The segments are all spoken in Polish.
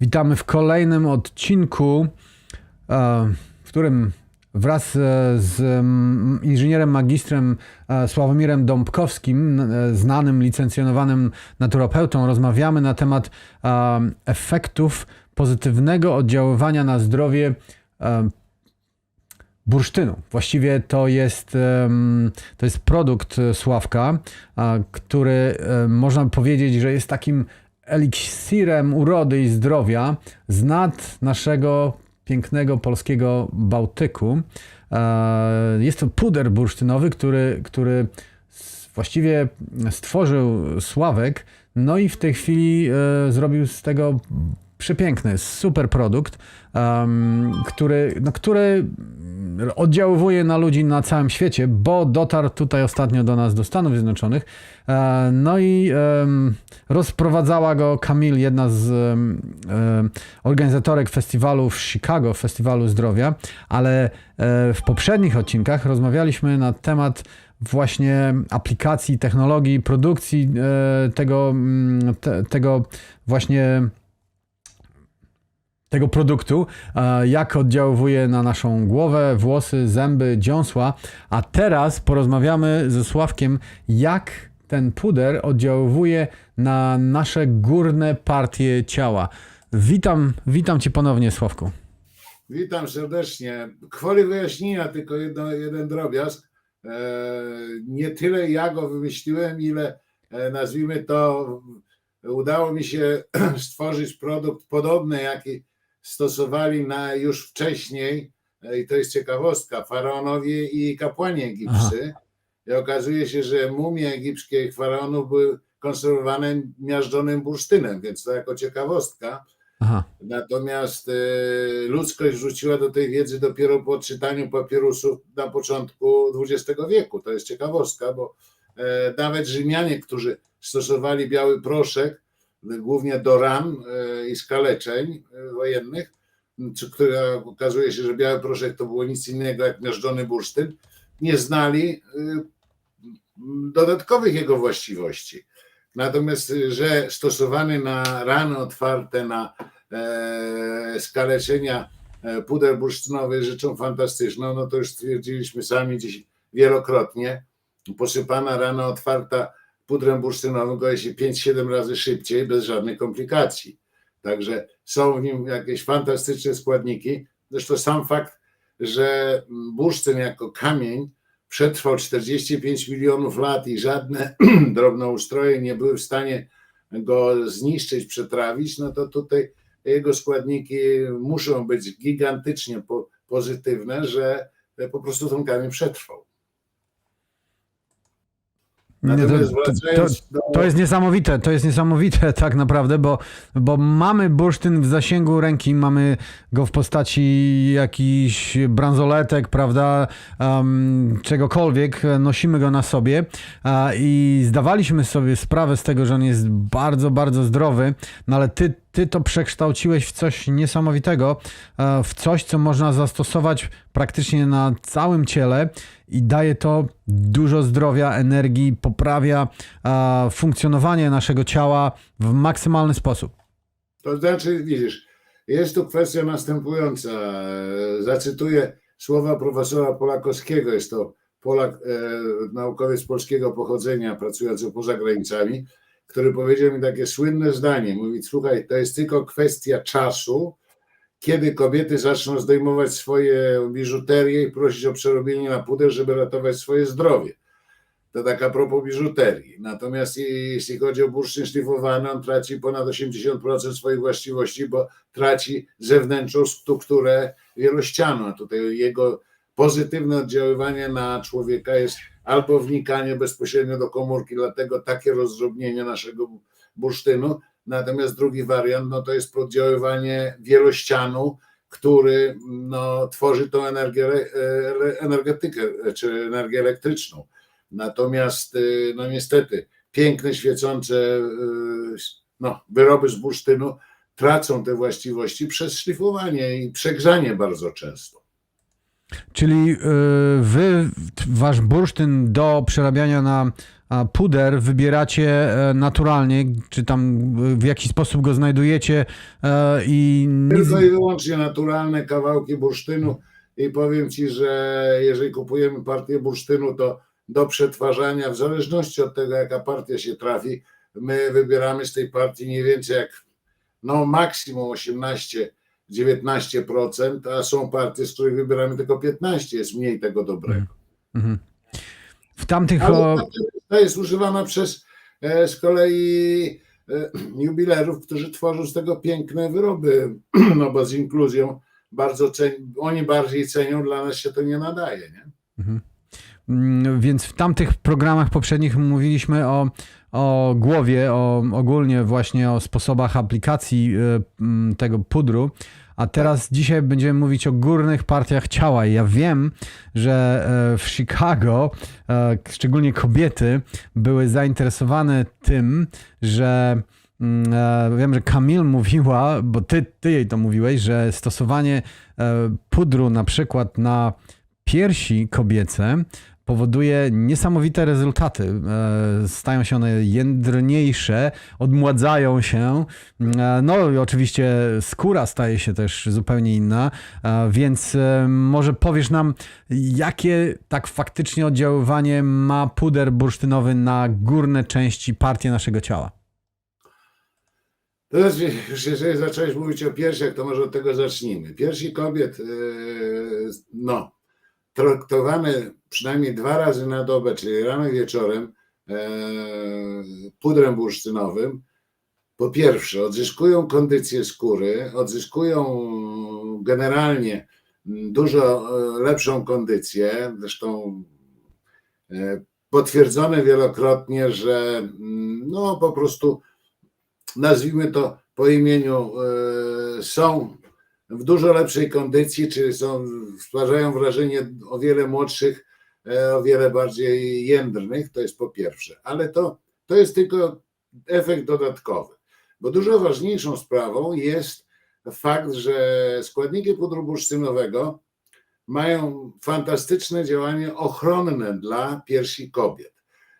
Witamy w kolejnym odcinku, e, w którym wraz e, z inżynierem magistrem e, Sławomirem Dąbkowskim, znanym licencjonowanym naturopeutą, rozmawiamy na temat efektów pozytywnego oddziaływania na zdrowie bursztynu. Właściwie to jest, to jest produkt Sławka, który można powiedzieć, że jest takim eliksirem urody i zdrowia z nad naszego pięknego polskiego Bałtyku. E, Jest to puder bursztynowy, który, który właściwie stworzył Sławek, no i w tej chwili e, zrobił z tego przepiękny, super produkt, em, który, no, który oddziaływuje na ludzi na całym świecie, bo dotarł tutaj ostatnio do nas, do Stanów Zjednoczonych. E, No i em, rozprowadzała go Camille, jedna z em, organizatorek festiwalu w Chicago, Festiwalu Zdrowia, ale e, w poprzednich odcinkach rozmawialiśmy na temat właśnie aplikacji, technologii, produkcji e, tego, mm, te, tego właśnie tego produktu, jak oddziałuje na naszą głowę, włosy, zęby, dziąsła. A teraz porozmawiamy ze Sławkiem, jak ten puder oddziałuje na nasze górne partie ciała. Witam, witam cię ponownie, Sławku. Witam serdecznie. Kwoli wyjaśnienia, tylko jedno, jeden drobiazg. E, nie tyle ja go wymyśliłem, ile e, nazwijmy to, udało mi się stworzyć produkt podobny, jaki stosowali na już wcześniej, e, i to jest ciekawostka, faraonowie i kapłani egipscy. I okazuje się, że mumie egipskie faraonów były konserwowane miażdżonym bursztynem, więc to jako ciekawostka. Aha, Natomiast e, ludzkość wrzuciła do tej wiedzy dopiero po odczytaniu papierusów na początku XX wieku. To jest ciekawostka, bo e, nawet Rzymianie, którzy stosowali biały proszek, głównie do ran e, i skaleczeń e, wojennych, czy- które okazuje się, że biały proszek to było nic innego jak miażdżony bursztyn, nie znali e, dodatkowych jego właściwości. Natomiast, że stosowany na rany otwarte, na skaleczenia puder bursztynowy rzeczą fantastyczną, no to już stwierdziliśmy sami dziś wielokrotnie. Posypana rana otwarta pudrem bursztynowym goje się 5-7 razy szybciej, bez żadnych komplikacji. Także są w nim jakieś fantastyczne składniki. Zresztą sam fakt, że bursztyn jako kamień przetrwał 45 milionów lat i żadne drobnoustroje nie były w stanie go zniszczyć, przetrawić, no to tutaj jego składniki muszą być gigantycznie po, pozytywne, że po prostu ten kamień przetrwał. Nie, to, to, to, jest niesamowite, to jest niesamowite tak naprawdę, bo, bo mamy bursztyn w zasięgu ręki, mamy go w postaci jakichś bransoletek, prawda, um, czegokolwiek, nosimy go na sobie a, i zdawaliśmy sobie sprawę z tego, że on jest bardzo, bardzo zdrowy, no ale ty, ty to przekształciłeś w coś niesamowitego, e, w coś, co można zastosować praktycznie na całym ciele i daje to dużo zdrowia, energii, poprawia e, funkcjonowanie naszego ciała w maksymalny sposób. To znaczy, widzisz, jest tu kwestia następująca. Zacytuję słowa profesora Polakowskiego. Jest to Polak, e, naukowiec polskiego pochodzenia, pracujący poza granicami, który powiedział mi takie słynne zdanie. Mówi, słuchaj, to jest tylko kwestia czasu, kiedy kobiety zaczną zdejmować swoje biżuterię i prosić o przerobienie na puder, żeby ratować swoje zdrowie. To tak a propos biżuterii. Natomiast jeśli chodzi o bursztyn szlifowany, on traci ponad 80% swoich właściwości, bo traci zewnętrzną strukturę wielościanu. A tutaj jego pozytywne oddziaływanie na człowieka jest albo wnikanie bezpośrednio do komórki, dlatego takie rozdrobnienie naszego bursztynu. Natomiast drugi wariant, no to jest oddziaływanie wielościanu, który no, tworzy tą energię, energetykę, czy energię elektryczną. Natomiast, y, no niestety, piękne, świecące y, no, wyroby z bursztynu tracą te właściwości przez szlifowanie i przegrzanie bardzo często. Czyli y, wy wasz bursztyn do przerabiania na puder wybieracie e, naturalnie, czy tam w jaki sposób go znajdujecie e, i. Tylko i wyłącznie naturalne kawałki bursztynu i powiem Ci, że jeżeli kupujemy partię bursztynu, to do przetwarzania, w zależności od tego, jaka partia się trafi, my wybieramy z tej partii nie więcej jak no maksimum 18-19%, a są partie, z których wybieramy tylko 15%, jest mniej tego dobrego. Mhm. W tamtych... Ale ta- jest używana przez e, z kolei e, jubilerów, którzy tworzą z tego piękne wyroby, no bo z inkluzją bardzo cen, oni bardziej cenią, dla nas się to nie nadaje. Nie? Mm, Więc w tamtych programach poprzednich mówiliśmy o, o głowie, o, ogólnie właśnie o sposobach aplikacji mm, tego pudru, a teraz dzisiaj będziemy mówić o górnych partiach ciała. I ja wiem, że e, w Chicago e, szczególnie kobiety były zainteresowane tym, że mm, e, wiem, że Kamil mówiła, bo ty, ty jej to mówiłeś, że stosowanie e, pudru na przykład na piersi kobiece powoduje niesamowite rezultaty. E, Stają się one jędrniejsze, odmładzają się. E, No i oczywiście skóra staje się też zupełnie inna, E, więc może powiesz nam, jakie tak faktycznie oddziaływanie ma puder bursztynowy na górne części partii naszego ciała? Teraz już jeżeli zacząłeś mówić o piersiach, to może od tego zacznijmy. Piersi kobiet, no, traktowane przynajmniej dwa razy na dobę, czyli rano i wieczorem, e, pudrem bursztynowym, po pierwsze, odzyskują kondycję skóry, odzyskują generalnie dużo e, lepszą kondycję. Zresztą e, potwierdzone wielokrotnie, że mm, no po prostu nazwijmy to po imieniu, są w dużo lepszej kondycji, czy są, stwarzają wrażenie o wiele młodszych, e, o wiele bardziej jędrnych, to jest po pierwsze. Ale to, to jest tylko efekt dodatkowy, bo dużo ważniejszą sprawą jest fakt, że składniki pudru mają fantastyczne działanie ochronne dla piersi kobiet.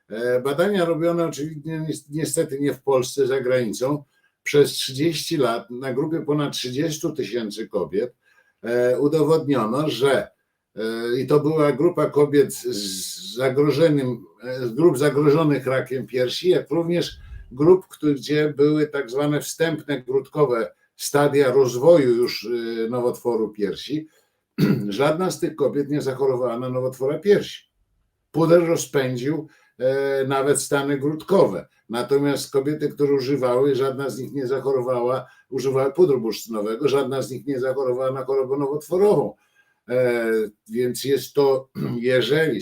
E, Badania robione oczywiście ni- niestety nie w Polsce, za granicą, przez 30 lat na grupie ponad 30 tysięcy kobiet e, udowodniono, że e, i to była grupa kobiet z zagrożeniem, e, z grup zagrożonych rakiem piersi, jak również grup, gdzie były tak zwane wstępne grudkowe stadia rozwoju już nowotworu piersi. Żadna z tych kobiet nie zachorowała na nowotwora piersi. Puder rozpędził nawet stany grudkowe. Natomiast kobiety, które używały, żadna z nich nie zachorowała, używały pudru bursztynowego, żadna z nich nie zachorowała na chorobę nowotworową. E, więc jest to, jeżeli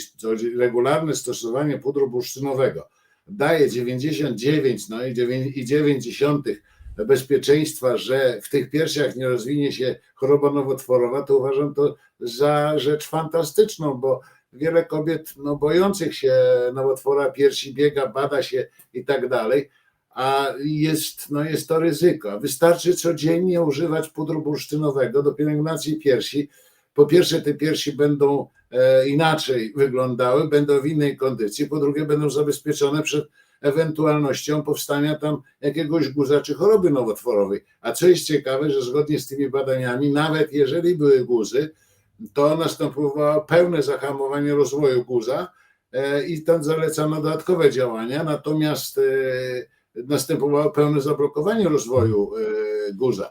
regularne stosowanie pudru bursztynowego daje 99 no i 9 i 9 dziesiątych bezpieczeństwa, że w tych piersiach nie rozwinie się choroba nowotworowa, to uważam to za rzecz fantastyczną, bo wiele kobiet no, bojących się nowotwora piersi biega, bada się i tak dalej, a jest, no, jest to ryzyko. Wystarczy codziennie używać pudru bursztynowego do pielęgnacji piersi. Po pierwsze, te piersi będą e, inaczej wyglądały, będą w innej kondycji. Po drugie, będą zabezpieczone przed ewentualnością powstania tam jakiegoś guza czy choroby nowotworowej. A co jest ciekawe, że zgodnie z tymi badaniami, nawet jeżeli były guzy, to następowało pełne zahamowanie rozwoju guza e, i tam zalecano dodatkowe działania, natomiast e, następowało pełne zablokowanie rozwoju e, guza.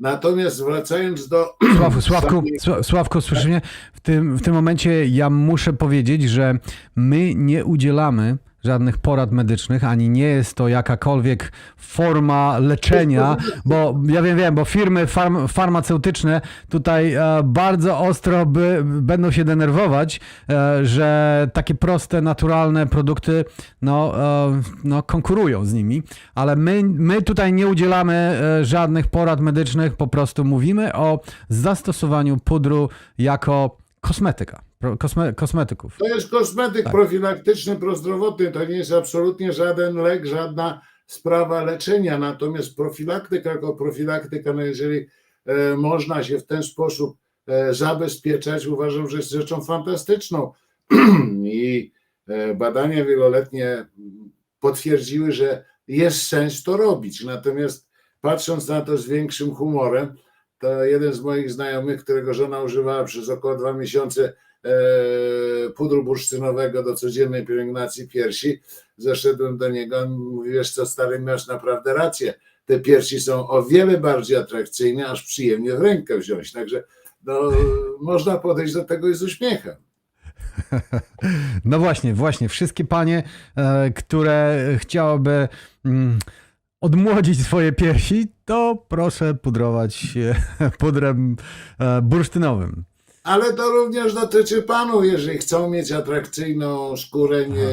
Natomiast wracając do. Sław, Sławku, Sławku, słyszysz mnie? W tym, w tym momencie ja muszę powiedzieć, że my nie udzielamy żadnych porad medycznych, ani nie jest to jakakolwiek forma leczenia, bo ja wiem, wiem, bo firmy farm, farmaceutyczne tutaj e, bardzo ostro by, będą się denerwować, e, że takie proste, naturalne produkty no, e, no, konkurują z nimi, ale my, my tutaj nie udzielamy e, żadnych porad medycznych, po prostu mówimy o zastosowaniu pudru jako kosmetyka, kosme, kosmetyków. To jest kosmetyk Tak. profilaktyczny, prozdrowotny. To nie jest absolutnie żaden lek, żadna sprawa leczenia. Natomiast profilaktyka jako profilaktyka, no jeżeli e, można się w ten sposób e, zabezpieczać, uważam, że jest rzeczą fantastyczną. I e, badania wieloletnie potwierdziły, że jest sens to robić. Natomiast patrząc na to z większym humorem, to jeden z moich znajomych, którego żona używała przez około dwa miesiące pudru bursztynowego do codziennej pielęgnacji piersi, zeszedłem do niego, on wiesz co stary, masz naprawdę rację, te piersi są o wiele bardziej atrakcyjne, aż przyjemnie w rękę wziąć, także no, można podejść do tego i z uśmiechem. No właśnie, właśnie. Wszystkie panie, e, które chciałyby mm, odmłodzić swoje piersi, to proszę pudrować e, pudrem e, bursztynowym. Ale to również dotyczy panów, jeżeli chcą mieć atrakcyjną skórę, nie,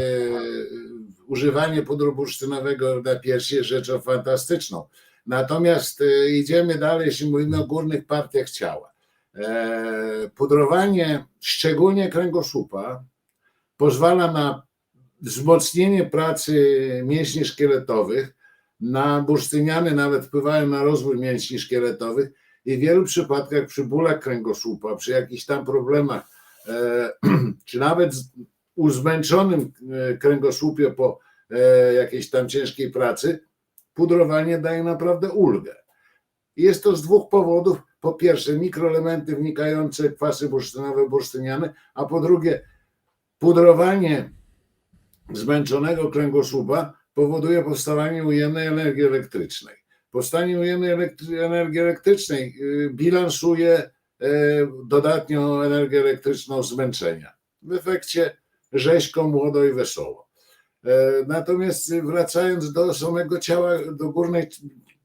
używanie pudru bursztynowego na piersi jest rzeczą fantastyczną. Natomiast e, idziemy dalej, jeśli mówimy o górnych partiach ciała. E, Pudrowanie, szczególnie kręgosłupa, pozwala na wzmocnienie pracy mięśni szkieletowych, na bursztyniany nawet wpływają na rozwój mięśni szkieletowych i w wielu przypadkach przy bólach kręgosłupa, przy jakichś tam problemach, e, czy nawet u zmęczonym e, kręgosłupie po e, jakiejś tam ciężkiej pracy, pudrowanie daje naprawdę ulgę. Jest to z dwóch powodów. Po pierwsze, mikroelementy wnikające kwasy bursztynowe, bursztyniane, a po drugie, pudrowanie zmęczonego kręgosłupa powoduje powstawanie ujemnej energii elektrycznej. Powstanie ujemnej energii elektrycznej y, bilansuje y, dodatnią energię elektryczną zmęczenia. W efekcie rzeźko, młodo i wesoło. E, Natomiast wracając do samego ciała, do górnej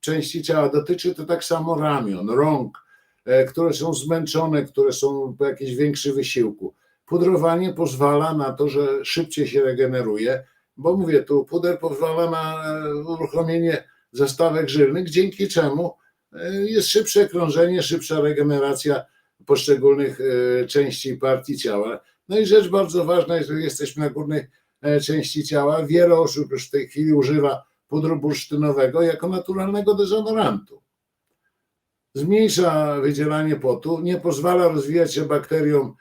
części ciała, dotyczy to tak samo ramion, rąk, e, które są zmęczone, które są po jakimś większym wysiłku. Pudrowanie pozwala na to, że szybciej się regeneruje, bo mówię tu, puder pozwala na e, uruchomienie zastawek żylnych, dzięki czemu e, jest szybsze krążenie, szybsza regeneracja poszczególnych e, części partii ciała. No i rzecz bardzo ważna, jeżeli jesteśmy na górnej e, części ciała, wiele osób już w tej chwili używa pudru bursztynowego jako naturalnego dezodorantu. Zmniejsza wydzielanie potu, nie pozwala rozwijać się bakteriom,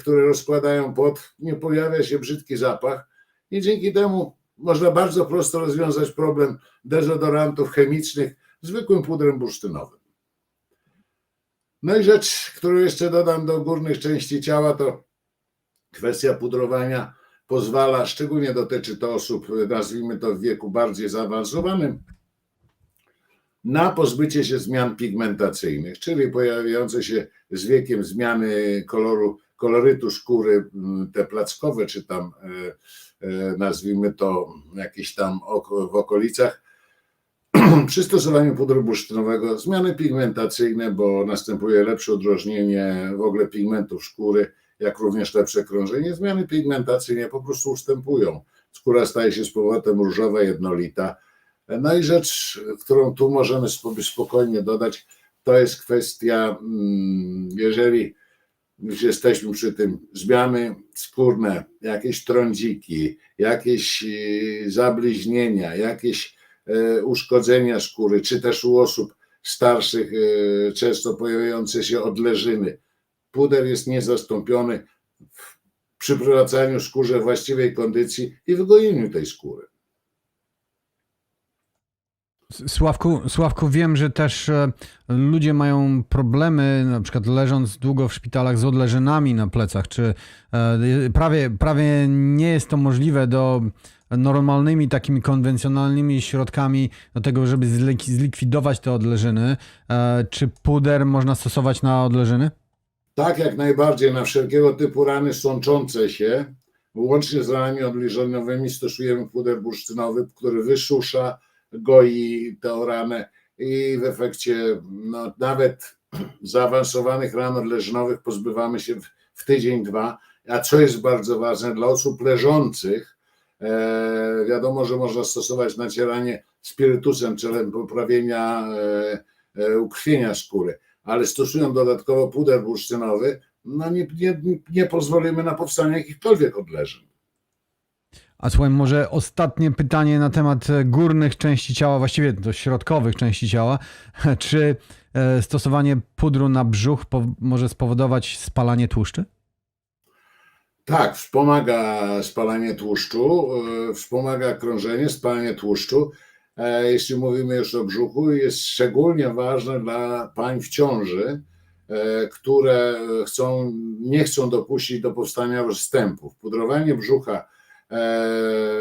które rozkładają pot, nie pojawia się brzydki zapach i dzięki temu można bardzo prosto rozwiązać problem dezodorantów chemicznych zwykłym pudrem bursztynowym. No i rzecz, którą jeszcze dodam do górnych części ciała, to kwestia pudrowania pozwala, szczególnie dotyczy to osób, nazwijmy to w wieku bardziej zaawansowanym, na pozbycie się zmian pigmentacyjnych, czyli pojawiające się z wiekiem zmiany koloru, kolorytu skóry, te plackowe, czy tam e, e, nazwijmy to jakieś tam w okolicach, przy stosowaniu pudru bursztynowego zmiany pigmentacyjne, bo następuje lepsze odrożnienie w ogóle pigmentów skóry, jak również lepsze krążenie. Zmiany pigmentacyjne po prostu ustępują. Skóra staje się z powrotem różowa, jednolita. No i rzecz, którą tu możemy spokojnie dodać, to jest kwestia, mm, jeżeli już jesteśmy przy tym, zmiany skórne, jakieś trądziki, jakieś e, zabliźnienia, jakieś e, uszkodzenia skóry, czy też u osób starszych e, często pojawiające się odleżyny. Puder jest niezastąpiony w przywracaniu skórze właściwej kondycji i wygojeniu tej skóry. Sławku, Sławku, wiem, że też e, ludzie mają problemy, na przykład leżąc długo w szpitalach z odleżynami na plecach, czy e, prawie, prawie nie jest to możliwe do normalnymi, takimi konwencjonalnymi środkami do tego, żeby zlik- zlikwidować te odleżyny. E, Czy puder można stosować na odleżyny? Tak, jak najbardziej na wszelkiego typu rany sączące się, łącznie z ranami odleżeniowymi stosujemy puder bursztynowy, który wysusza, goi tę ranę i w efekcie no, nawet zaawansowanych ran odleżnowych pozbywamy się w, w tydzień, dwa. A co jest bardzo ważne dla osób leżących, e, wiadomo, że można stosować nacieranie spirytusem celem poprawienia e, e, ukrwienia skóry ale stosują dodatkowo puder bursztynowy, no nie, nie, nie pozwolimy na powstanie jakichkolwiek odleżeń. A słuchaj, może ostatnie pytanie na temat e, górnych części ciała, właściwie to środkowych części ciała. Czy e, stosowanie pudru na brzuch może spowodować spalanie tłuszczy? Tak, wspomaga spalanie tłuszczu, e, wspomaga krążenie, spalanie tłuszczu. Jeśli mówimy już o brzuchu, jest szczególnie ważne dla pań w ciąży, które chcą, nie chcą dopuścić do powstania rozstępów. Pudrowanie brzucha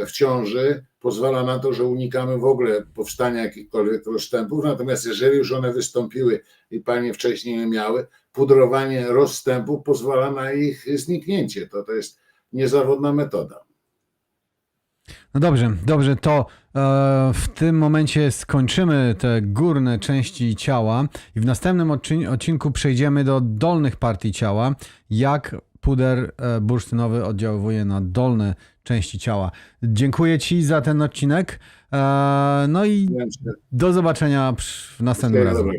w ciąży pozwala na to, że unikamy w ogóle powstania jakichkolwiek rozstępów, natomiast jeżeli już one wystąpiły i panie wcześniej je miały, pudrowanie rozstępów pozwala na ich zniknięcie. To, to jest niezawodna metoda. No dobrze, dobrze, to e, w tym momencie skończymy te górne części ciała i w następnym odcin- odcinku przejdziemy do dolnych partii ciała, jak puder e, bursztynowy oddziaływuje na dolne części ciała. Dziękuję Ci za ten odcinek. E, no i do zobaczenia w następnym razem.